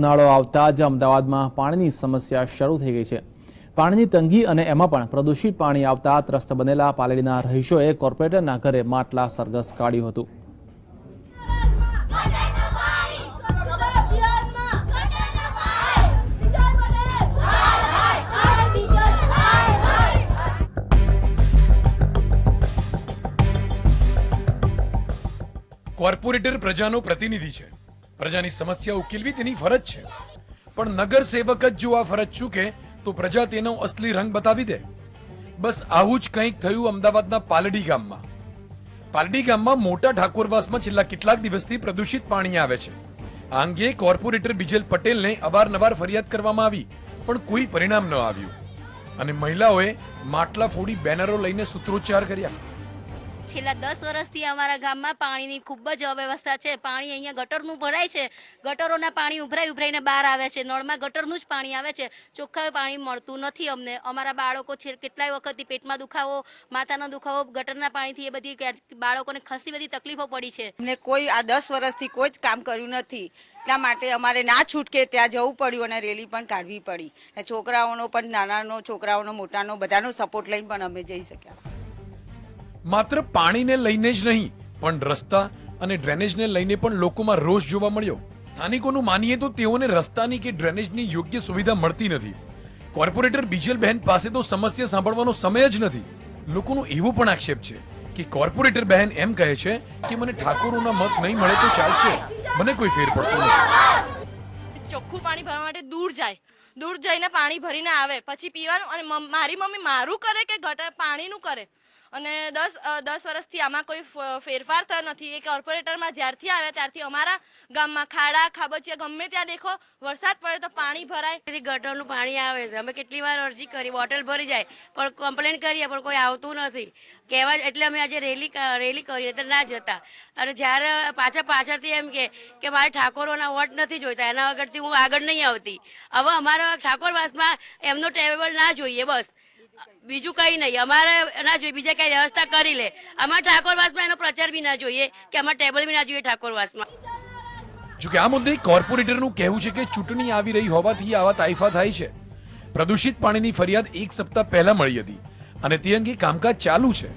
ઉનાળો આવતા જ અમદાવાદમાં પાણીની સમસ્યા શરૂ થઈ ગઈ છે. પાણીની તંગી અને એમાં પણ પ્રદૂષિત પાણી આવતા ત્રસ્ત બનેલા પાલેડીના રહીશોએ કોર્પોરેટરના ઘરે માટલા સરઘસ કાઢ્યું હતું. કોર્પોરેટર પ્રજાનો પ્રતિનિધિ છે. પ્રજાની સમસ્યા ઉકેલવી તેની ફરજ છે. પણ નગર સેવક જ જો આ ફરજ ચૂકે, તો પ્રજા તેનો અસલી રંગ બતાવી દે. બસ આવું જ કંઈક થયું અમદાવાદના પાલડી ગામમાં. પાલડી ગામમાં મોટા ઠાકોરવાસમાં છેલ્લા કેટલાક દિવસથી પ્રદૂષિત પાણી આવે છે. આ અંગે કોર્પોરેટર બિજલ પટેલને અવારનવાર ફરિયાદ કરવામાં આવી, પણ કોઈ પરિણામ ન આવ્યું. અને મહિલાઓએ માટલા ફોડી બેનરો લઈને સૂત્રોચ્ચાર કર્યા. છેલ્લા દસ વર્ષથી અમારા ગામમાં પાણીની ખૂબ જ અવ્યવસ્થા છે. પાણી અહીંયા ગટરનું ભરાય છે. ગટરોના પાણી ઉભરાઈ ઉભરાઈને બહાર આવે છે. નળમાં ગટરનું જ પાણી આવે છે. ચોખ્ખા પાણી મળતું નથી અમને. અમારા બાળકો છે કેટલાય વખતથી પેટમાં દુખાવો, માથાનો દુખાવો, ગટરના પાણીથી એ બધી બાળકોને ખાસી બધી તકલીફો પડી છે. અમને કોઈ આ દસ વર્ષથી કોઈ જ કામ કર્યું નથી. એટલા માટે અમારે ના છૂટકે ત્યાં જવું પડ્યું અને રેલી પણ કાઢવી પડી. છોકરાઓનો પણ, નાનાનો છોકરાઓનો, મોટાનો બધાનો સપોર્ટ લઈને પણ અમે જઈ શક્યા. માત્ર પાણીને લઈને જ નહીં, પણ રસ્તા અને ડ્રેનેજને લઈને પણ લોકોમાં રોષ જોવા મળ્યો. સ્થાનિકોનું માનીએ તો તેઓને રસ્તાની કે ડ્રેનેજની યોગ્ય સુવિધા મળતી નથી. કોર્પોરેટર બીજલબહેન પાસે તો સમસ્યા સાંભળવાનો સમય જ નથી. લોકોનો એવો પણ આક્ષેપ છે કે કોર્પોરેટર બહેન એમ કહે છે કે મને ઠાકોરોના મત નહીં મળે તો ચાલશે. મને કોઈ ફેર પડતો નથી. ચોખ્ખું પાણી ભરવા માટે દૂર જાય. દૂર જઈને પાણી ભરીને આવે, પછી પીવાનું અને મારી મમ્મી મારું કરે કે ગટર, પાણીનું કરે? અને દસ દસ વર્ષથી આમાં કોઈ ફેરફાર થયો નથી. એ કોર્પોરેટરમાં જ્યારથી આવ્યા ત્યારથી અમારા ગામમાં ખાડા, ખાબોચિયા ગમે ત્યાં દેખો, વરસાદ પડે તો પાણી ભરાય. ગટરનું પાણી આવે છે. અમે કેટલી વાર અરજી કરી, બોટલ ભરી જાય, પણ કમ્પ્લેન કરીએ, પણ કોઈ આવતું નથી. કહેવા એટલે અમે આજે રેલી રેલી કરી, એટલે ના જતા. અને જ્યારે પાછા પાછળથી એમ કે મારે ઠાકોરોના વોટ નથી જોઈતા, એના વગરથી હું આગળ નહીં આવતી. હવે અમારા ઠાકોરવાસમાં એમનો ટેબલ ના જોઈએ, બસ. બીજું કંઈ નહીં. અમારે ના જોઈએ બીજા કઈ વ્યવસ્થા કરી લે. અમારે ઠાકોરવાસમાં એનો પ્રચાર બી ના જોઈએ કે અમારે ટેબલ બી ના જોઈએ ઠાકોરવાસમાં. જોકે આ મુદ્દે કોર્પોરેટરનું કહેવું છે કે ચૂંટણી આવી રહી હોવાથી આવા તાઇફા થાય છે. પ્રદૂષિત પાણીની ફરિયાદ એક સપ્તાહ પહેલા મળી હતી અને તે અંગે કામકાજ ચાલુ છે.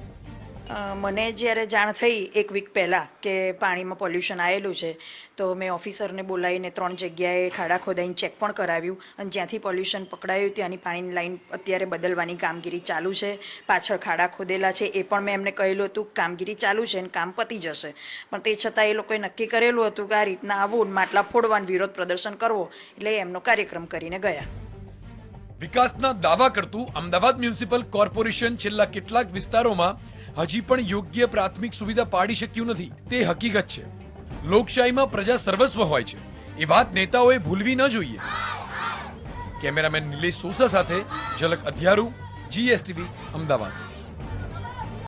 મને જ્યારે જાણ થઈ એક વીક પહેલાં કે પાણીમાં પોલ્યુશન આવેલું છે, તો મેં ઓફિસરને બોલાવીને ત્રણ જગ્યાએ ખાડા ખોદાઈને ચેક પણ કરાવ્યું અને જ્યાંથી પોલ્યુશન પકડાયું ત્યાંની પાણીની લાઈન અત્યારે બદલવાની કામગીરી ચાલુ છે, પાછળ ખાડા ખોદેલા છે, એ પણ મેં એમને કહેલું હતું કામગીરી ચાલુ છે અને કામ પતી જશે. પણ તે છતાં એ લોકોએ નક્કી કરેલું હતું કે આ રીતના આવું ને માટલા ફોડવાનું વિરોધ પ્રદર્શન કરવો એટલે એમનો કાર્યક્રમ કરીને ગયા. વિકાસના દાવા કરતું અમદાવાદ મ્યુનિસિપલ કોર્પોરેશન છેલ્લા કેટલાક વિસ્તારોમાં હજી પણ યોગ્ય પ્રાથમિક સુવિધા પાડી શક્યું નથી. તે હકીકત છે. લોકશાહીમાં પ્રજા સર્વસ્વ હોય છે. એ વાત નેતાઓએ ભૂલવી ન જોઈએ. કેમેરામેન નિલેશ સોસા સાથે ઝલક અધ્યારુ જીએસટીવી અમદાવાદ.